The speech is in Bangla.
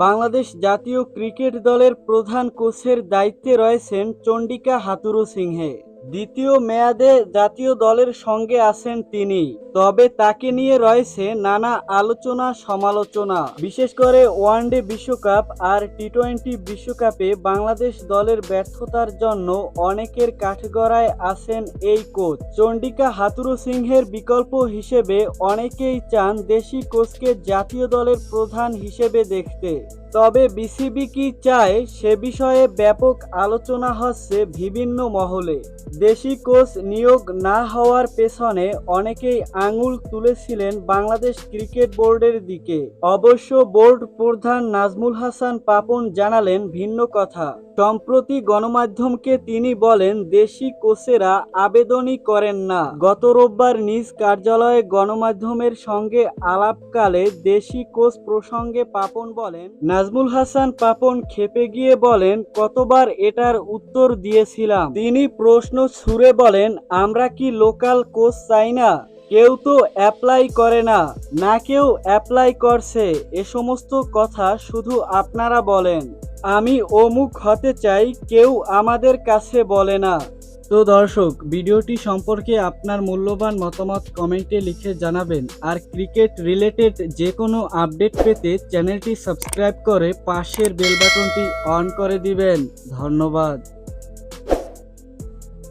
বাংলাদেশ জাতীয় ক্রিকেট দলের প্রধান কোচের দায়িত্বে রয়েছেন চণ্ডিকা হাতুরু সিংহে। দ্বিতীয় মেয়াদে জাতীয় দলের সঙ্গে আছেন তিনি, তবে তাকে নিয়ে রয়েছে নানা আলোচনা, সমালোচনা। বিশেষ করে ওয়ানডে বিশ্বকাপ আর টি টোয়েন্টি বিশ্বকাপে বাংলাদেশ দলের ব্যর্থতার জন্য অনেকের কাঠগড়ায় আছেন এই কোচ। চন্ডিকা হাতুরু সিংহের বিকল্প হিসেবে অনেকেই চান দেশি কোচকে জাতীয় দলের প্রধান হিসেবে দেখতে। তবে বিসিবি কি চায় সে বিষয়ে ব্যাপক আলোচনা হচ্ছে বিভিন্ন মহলে। দেশি কোচ নিয়োগ না হওয়ার পেছনে অনেকেই আঙুল তুলেছিলেন বাংলাদেশ ক্রিকেট বোর্ডের দিকে। অবশ্য বোর্ড প্রধান নাজমুল হাসান পাপন জানালেন ভিন্ন কথা। সম্প্রতি গণমাধ্যমকে তিনি বলেন, দেশি কোচেরা আবেদনই করেন না। গত রোববার নিজ কার্যালয়ে গণমাধ্যমের সঙ্গে আলাপকালে দেশি কোচ প্রসঙ্গে পাপন বলেন নাজমুল হাসান পাপন খেপে গিয়ে বলেন, কতবার এটার উত্তর দিয়েছিলাম। তিনি প্রশ্ন ছুড়ে বলেন, আমরা কি লোকাল কোচ চাই না? কেউ তো অ্যাপ্লাই করে না। না কেউ অ্যাপ্লাই করছে। এ সমস্ত কথা শুধু আপনারা বলেন। আমি অমুক হতে চাই, কেউ আমাদের কাছে বলে না। তো দর্শক, ভিডিওটি সম্পর্কে আপনার মূল্যবান মতামত কমেন্টে লিখে জানাবেন। আর ক্রিকেট রিলেটেড যে কোনো আপডেট পেতে চ্যানেলটি সাবস্ক্রাইব করে পাশের বেল বাটনটি অন করে দিবেন। ধন্যবাদ।